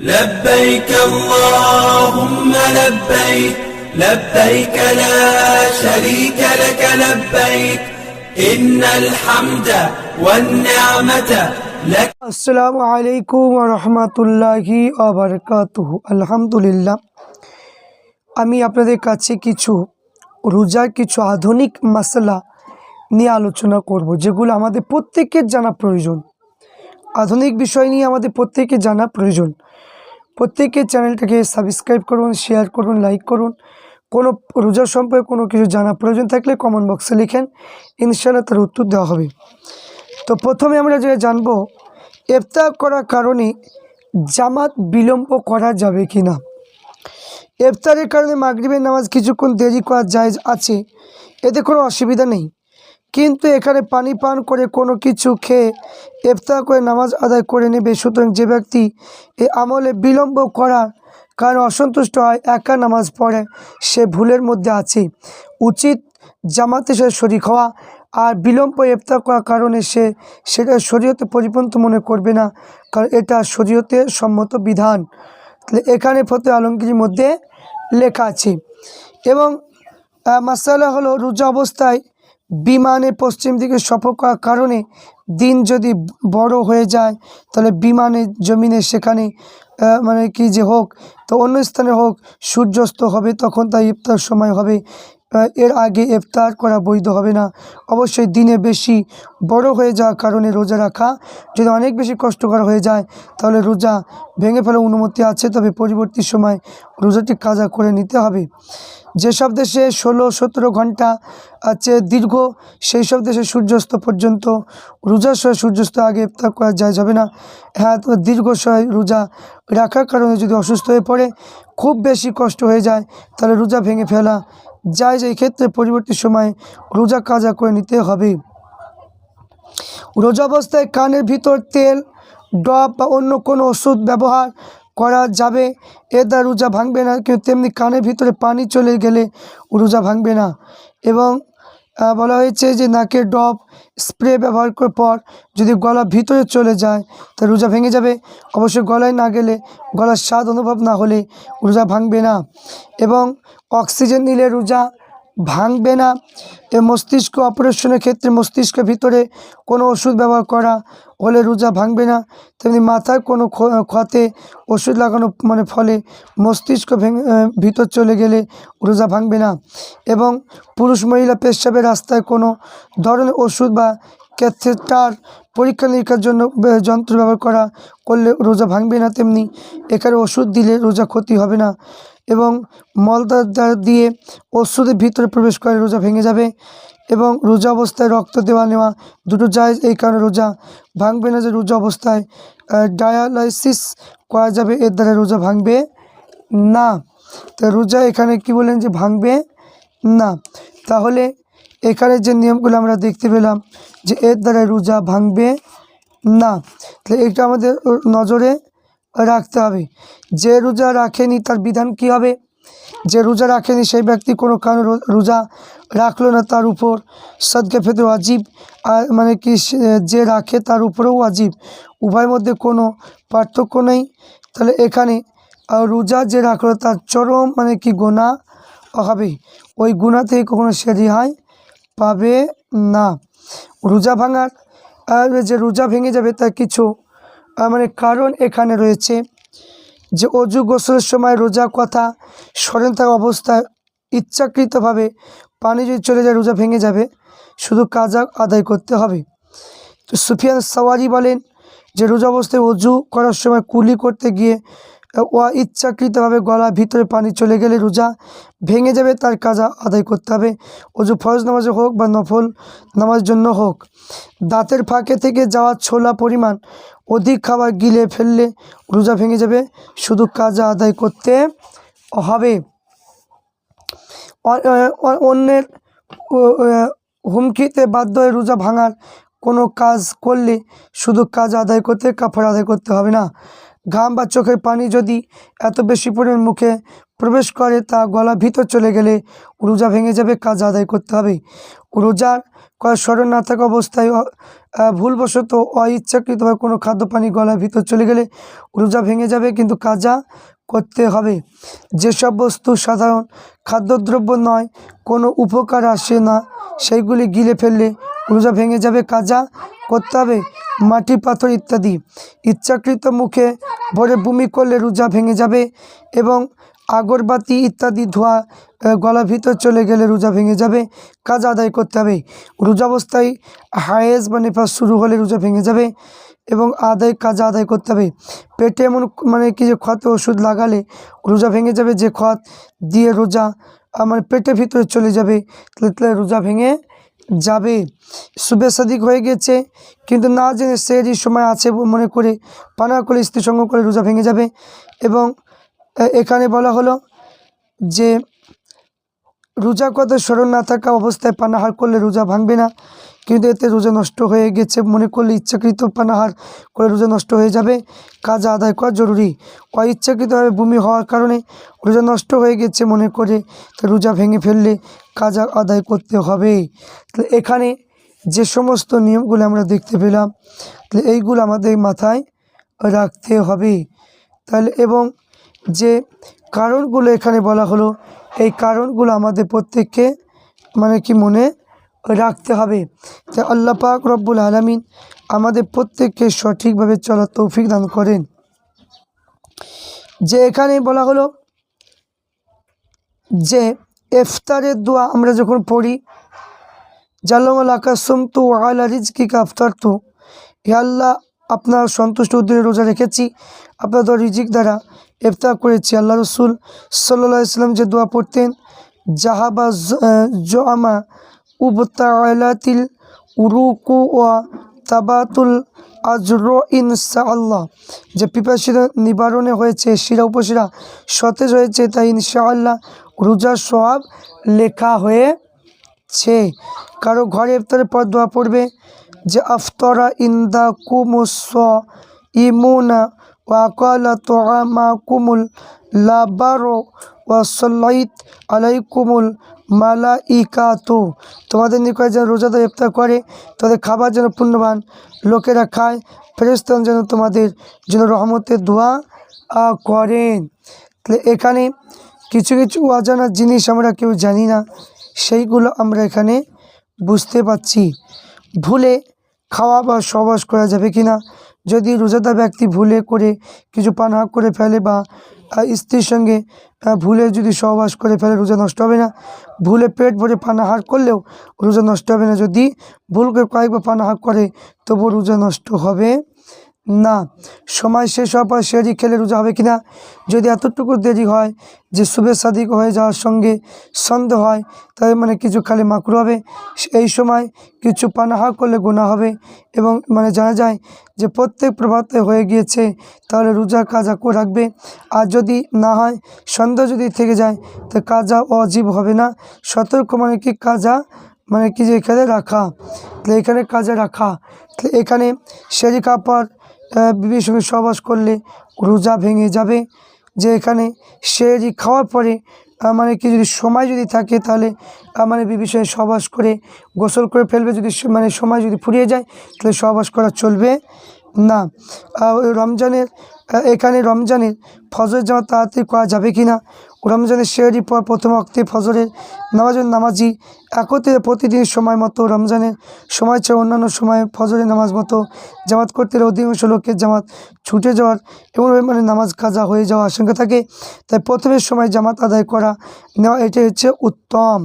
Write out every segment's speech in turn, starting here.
لبيك اللهم لبيك لبيك لا شريك لك لبيك إن الحمد والنعمة لك আসসালামু আলাইকুম রহমতুল্লাহি আবরকাতুহ আলহামদুলিল্লাহ আমি আপনাদের কাছে কিছু রোজার কিছু আধুনিক মশলা নিয়ে আলোচনা করব যেগুলো আমাদের প্রত্যেকের জানা প্রয়োজন আধুনিক বিষয় নিয়ে আমাদের প্রত্যেকের জানা প্রয়োজন প্রত্যেকের চ্যানেলটাকে সাবস্ক্রাইব করুন শেয়ার করুন লাইক করুন। কোনো রোজার সম্পর্কে কোনো কিছু জানা প্রয়োজন থাকলে কমেন্ট বক্সে লিখেন। ইনশাল্লাহ তার উত্তর দেওয়া হবে। তো প্রথমে আমরা যেটা জানব, ইফতার করার কারণে জামাত বিলম্ব করা যাবে কি না ইফতারের কারণে মাগরিবের নামাজ কিছুক্ষণ দেরি করা যায় আছে। এতে কোনো অসুবিধা নেই। কিন্তু এখানে পানি পান করে কোনো কিছু খেয়ে ইফতার করে নামাজ আদায় করে নেবে। সুতরাং যে ব্যক্তি এ আমলে বিলম্ব করার কারণ অসন্তুষ্ট হয়, একা নামাজ পড়ে, সে ভুলের মধ্যে আছে। উচিত জামাতে সে শরিক হওয়া আর বিলম্ব ইফতার করার কারণে সে সেটা শরীয়তে পরিপন্থ মনে করবে না, কারণ এটা শরীয়তে সম্মত বিধান। তাহলে এখানে ফতে আলমগীরির মধ্যে লেখা আছে। এবং মাসালা হলো রোজা অবস্থায় বিমানে পশ্চিম দিকে সফর করার কারণে দিন যদি বড় হয়ে যায়, তাহলে বিমানে, জমিনে সেখানে মানে কি যে হোক, তো অন্য স্থানে হোক, সূর্যাস্ত হবে, তখন তাই ইফতার সময় হবে। এর আগে ইফতার করা বৈধ হবে না। অবশ্যই দিনে বেশি বড় হয়ে যাওয়ার কারণে রোজা রাখা যদি অনেক বেশি কষ্টকর হয়ে যায়, তাহলে রোজা ভেঙে ফেলার অনুমতি আছে, তবে পরবর্তী সময় রোজাটি কাজা করে নিতে হবে। যেসব দেশে ষোলো সতেরো ঘণ্টা আছে দীর্ঘ সেই সব দেশে সূর্যাস্ত পর্যন্ত রোজার সময় সূর্যাস্ত আগে ইফতার করা যায় যাবে না। হ্যাঁ তো দীর্ঘ সময় রোজা রাখার কারণে যদি অসুস্থ হয়ে পড়ে, খুব বেশি কষ্ট হয়ে যায়, তাহলে রোজা ভেঙে ফেলা যায় যে ক্ষেত্রে পরবর্তী সময় রোজা কাজা করে নিতে হবে। রোজা অবস্থায় কানের ভিতর তেল, ডব বা অন্য কোনো ওষুধ ব্যবহার করা যাবে। এ দ্বারা রোজা ভাঙবে না, কিন্তু তেমনি কানের ভিতরে পানি চলে গেলে রোজা ভাঙবে না। এবং বলা হয়েছে যে নাকের ডব স্প্রে ব্যবহার করার পর যদি গলা ভিতরে চলে যায়, তা রোজা ভেঙে যাবে। অবশ্যই গলায় না গেলে গলার স্বাদ অনুভব না হলে রোজা ভাঙবে না। এবং অক্সিজেন নিলে রোজা ভাঙবে না। এ মস্তিষ্ক অপারেশনের ক্ষেত্রে মস্তিষ্কের ভিতরে কোনো ওষুধ ব্যবহার করা হলে রোজা ভাঙবে না। তেমনি মাথায় কোনো ক্ষতে ওষুধ লাগানো মানে ফলে মস্তিষ্ক ভিতর চলে গেলে রোজা ভাঙবে না। এবং পুরুষ মহিলা পেশাবে রাস্তায় কোনো ধরনের ওষুধ বা ক্যাথেটার পরীক্ষা নিরীক্ষার জন্য যন্ত্র ব্যবহার করা, করলে রোজা ভাঙবে না তেমনি। এখানে ওষুধ দিলে রোজা ক্ষতি হবে না এবং মলদার দ্বার দিয়ে ওষুধের ভিতরে প্রবেশ করে রোজা ভেঙে যাবে এবং রোজা অবস্থায় রক্ত দেওয়া নেওয়া দুটো যায় এই কারণে রোজা ভাঙবে না যে রোজা অবস্থায় ডায়ালাইসিস করা যাবে, এর দ্বারা রোজা ভাঙবে না। তা রোজা এখানে কি বলেন যে ভাঙবে না। তাহলে এখানে যে নিয়মগুলো আমরা দেখতে পেলাম যে এর দ্বারা রোজা ভাঙবে না, তাহলে এটা আমাদের নজরে রাখতে হবে। যে রোজা রাখেনি তার বিধান কি হবে? যে রোজা রাখেনি সেই ব্যক্তি কোনো কারণে রোজা রাখল না, তার উপর সদকে ফেতে আজীব আর মানে কি যে রাখে তার উপরেও আজীব উভয়ের মধ্যে কোনো পার্থক্য নেই। তাহলে এখানে রোজা যে রাখল তার চরম মানে কি গোনা হবে। ওই গুণা থেকে কখনো সে রেহাই পাবে না। রোজা ভাঙার যে রোজা ভেঙে যাবে তার কিছু মানে কারণ এখানে রয়েছে যে অজু গোসলের সময় রোজা কথা, স্মরণ থাকা অবস্থায় ইচ্ছাকৃতভাবে পানি যদি চলে যায়, রোজা ভেঙে যাবে, শুধু কাজা আদায় করতে হবে। তো সুফিয়ান সাওয়ারি বলেন যে রোজা অবস্থায় অজু করার সময় কুলি করতে গিয়ে আহ, ও ইচ্ছাকৃতভাবে গলার ভিতরে পানি চলে গেলে রোজা ভেঙে যাবে তার কাজা আদায় করতে হবে। অজু ফরজ নামাজে হোক বা নফল নামাজের জন্য হোক দাঁতের ফাঁকে থেকে যাওয়া ছোলা পরিমাণ অধিক খাবার গিলে ফেললে রোজা ভেঙে যাবে। শুধু কাজা আদায় করতে হবে। অন্যের হুমকিতে বাধ্য হয়ে রোজা ভাঙার কোনো কাজ করলে শুধু কাজ আদায় করতে কাপড় আদায় করতে হবে না। ঘাম বা চোখের পানি যদি এত বেশি পরিমাণ মুখে প্রবেশ করে, তা গলা ভিতর চলে গেলে রোজা ভেঙে যাবে, কাজ আদায় করতে হবে। রোজার কয় স্মরণ না থাকা অবস্থায় ভুলবশত অইচ্ছাকৃতভাবে কোনো খাদ্য পানি গলার ভিতর চলে গেলে রোজা ভেঙে যাবে, কিন্তু কাজা করতে হবে। যেসব বস্তু সাধারণ খাদ্যদ্রব্য নয়, কোনো উপকার আসে না, সেইগুলি গিলে ফেললে রোজা ভেঙে যাবে কাজা করতে হবে মাটি পাথর ইত্যাদি। ইচ্ছাকৃত মুখে ভরে বমি করলে রোজা ভেঙে যাবে এবং আগরবাতি ইত্যাদি ধোয়া গলার ভিতর চলে গেলে রোজা ভেঙে যাবে কাজ আদায় করতে হবে। রোজা অবস্থায় হায়েজ বা নেফাস শুরু হলে রোজা ভেঙে যাবে এবং আদায় কাজ আদায় করতে হবে। পেটে এমন মানে কি যে ক্ষত ওষুধ লাগালে রোজা ভেঙে যাবে যে ক্ষত দিয়ে রোজা আহ, মানে পেটের ভিতরে চলে যাবে তাহলে রোজা ভেঙে যাবে। শুভে সাদিক হয়ে গেছে, কিন্তু না জেনে সেরই সময় আছে মনে করে পানা করে স্ত্রী সঙ্গ করে রোজা ভেঙে যাবে এবং এখানে বলা হলো যে রোজা কথা স্মরণ না থাকা অবস্থায় পানাহার করলে রোজা ভাঙবে না, কিন্তু এতে রোজা নষ্ট হয়ে গেছে মনে করলে ইচ্ছাকৃত পানাহার করে রোজা নষ্ট হয়ে যাবে। কাজ আদায় করা জরুরি। অইচ্ছাকৃতভাবে বমি হওয়ার কারণে রোজা নষ্ট হয়ে গেছে মনে করে, তো রোজা ভেঙে ফেললে কাজ আদায় করতে হবে। তাহলে এখানে যে সমস্ত নিয়মগুলো আমরা দেখতে পেলাম, তাহলে এইগুলো আমাদের মাথায় রাখতে হবে। তাহলে এবং যে কারণগুলো এখানে বলা হলো, এই কারণগুলো আমাদের প্রত্যেককে মানে কি মনে রাখতে হবে। তাই আল্লাহ পাক রব্বুল আলমিন আমাদের প্রত্যেককে সঠিকভাবে চলার তৌফিক দান করেন। যে এখানে বলা হলো যে ইফতারের দোয়া আমরা যখন পড়ি জাল্লামালাকা সুমতু আলা রিজকিকা আফতার তু হে আল্লাহ, আপনার সন্তুষ্ট উদ্দিনে রোজা রেখেছি, আপনার দর রিজিক দ্বারা ইফতার করেছি। আল্লাহ রসুল সাল্লাহ ইসলাম যে দোয়া পড়তেন, জাহাবা জমা উবতালাতিল উরুকু ওয়া তাবাতুল আজর ইনসা আল্লাহ যে পিপাসিত নিবারণে হয়েছে, শিরা উপশিরা সতেজ হয়েছে, তাই ইনশাআল্লাহ রোজার সব লেখা হয়েছে। কারও ঘরে ইফতারের পর দোয়া পড়বে যে, আফতরা ইন্দা কুমুস ইমুনা ওয়াকালা তোয়ামা কুমুল লাবারো ওয়াসল্লাইত আলাইকুমুল মালা ইকাতু তোমাদের নিকট যেন রোজাদার ইফতার করে, তাদের খাবার যেন পুণ্যবান লোকেরা খায় ফেরেস্তান যেন তোমাদের যেন রহমতের দোয়া করেন। তাহলে এখানে কিছু কিছু অজানা জিনিস আমরা কেউ জানি না, সেইগুলো আমরা এখানে বুঝতে পাচ্ছি ভুলে খাওয়া বা সহবাস করা যাবে কি না? যদি রোজাদার ব্যক্তি ভুলে করে কিছু পানাহার করে ফেলে বা স্ত্রীর সঙ্গে ভুলে যদি সহবাস করে ফেলে, রোজা নষ্ট হবে না। ভুলে পেট ভরে পানাহার করলেও রোজা নষ্ট হবে না। যদি ভুল করে কয়েকবার পানাহার করে তবু রোজা নষ্ট হবে না, সময় শেষ হওয়ার পর সেরি খেলে রোজা হবে কিনা? যদি এতটুকু দেরি হয় যে শুভে সাদিক হয়ে যাওয়ার সঙ্গে সন্দেহ হয় তাই মানে কিছু খালি মাকড়ু হবে। এই সময় কিছু পানাহা করলে গুণা হবে এবং মানে জানা যায় যে প্রত্যেক প্রভাতে হয়ে গিয়েছে, তাহলে রোজা কাজা করে রাখবে। আর যদি না হয়, সন্দেহ যদি থেকে যায়, তো কাজা অজীব হবে না। সতর্ক মানে কি কাজা? মানে কি যে এখানে রাখা। এখানে কাজে রাখা। এখানে সেরি কাপড় বিবির সঙ্গে সহবাস করলে রোজা ভেঙে যাবে। যে এখানে সে যদি খাওয়ার পরে মানে কি যদি সময় যদি থাকে, তাহলে মানে বিবির সঙ্গে সহবাস করে গোসল করে ফেলবে। যদি মানে সময় যদি ফুরিয়ে যায়, তাহলে সহবাস করা চলবে। না রমজানের এখানে রমজানের ফজর জামাত তাড়াতাড়ি করা যাবে কি না? রমজানের শেয়ারি পর প্রথম অক্তে ফজরের নামাজের নামাজি একত্রে প্রতিদিন সময় মতো রমজানের সময় ছাড়া অন্যান্য সময় ফজরের নামাজ মতো জামাত করতে অধিকাংশ লোকের জামাত ছুটে যাওয়ার এমনভাবে মানে নামাজ কাজা হয়ে যাওয়ার আশঙ্কা থাকে। তাই প্রথমের সময় জামাত আদায় করা নেওয়া, এটাই হচ্ছে উত্তম।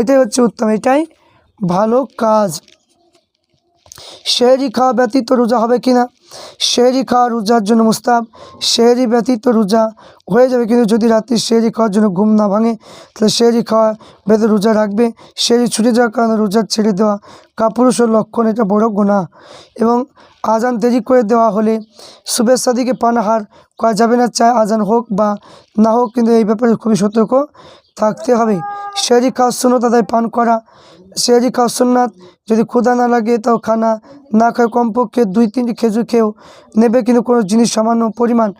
এটাই হচ্ছে উত্তম, এটাই ভালো কাজ। শেহরি খাওয়া ব্যতীত রোজা হবে কি না শেহরি খাওয়া রোজার জন্য মুস্তাব শেহরি ব্যতীত রোজা হয়ে যাবে, কিন্তু যদি রাত্রি শেহরি খাওয়ার জন্য ঘুম না ভাঙে, তাহলে শেহরি খাওয়া ব্যতীত রোজা রাখবে। শেহরি ছুটে যাওয়ার কারণে রোজার ছেড়ে দেওয়া কাপুরুষের লক্ষণ, এটা বড় গোনা এবং আজান দেরি করে দেওয়া হলে শুভেচ্ছা দিকে পানাহার করা যাবে না চায় আজান হোক বা না হোক, কিন্তু এই ব্যাপারে খুবই সতর্ক থাকতে হবে। শেহরি খাওয়ার শূন্য তাদের পান করা সেহরি খাওয়া সুন্নাত, যদি ক্ষুদা না লাগে তাও খানা, না খায় কমপক্ষে দুই তিনটি খেজুর খেয়েও নেবে কিন্তু কোনো জিনিস সামান্য পরিমাণ,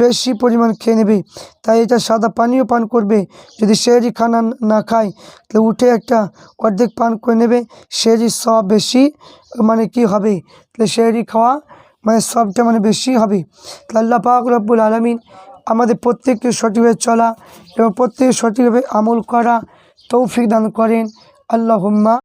বেশি পরিমাণ খেয়ে নেবে। তাই এটা সাদা পানীয় পান করবে। যদি সেহরি খানা না খায়, তাহলে উঠে একটা অর্ধেক পান করে নেবে। সেহরি সব বেশি মানে কি হবে? তাহলে সেহরি খাওয়া মানে সবটা মানে বেশি হবে। তাহলে আল্লাহ পাক রব্বুল আলমিন আমাদের প্রত্যেককে সঠিকভাবে চলা এবং প্রত্যেকে সঠিকভাবে আমল করা তৌফিক দান করেন। اللهم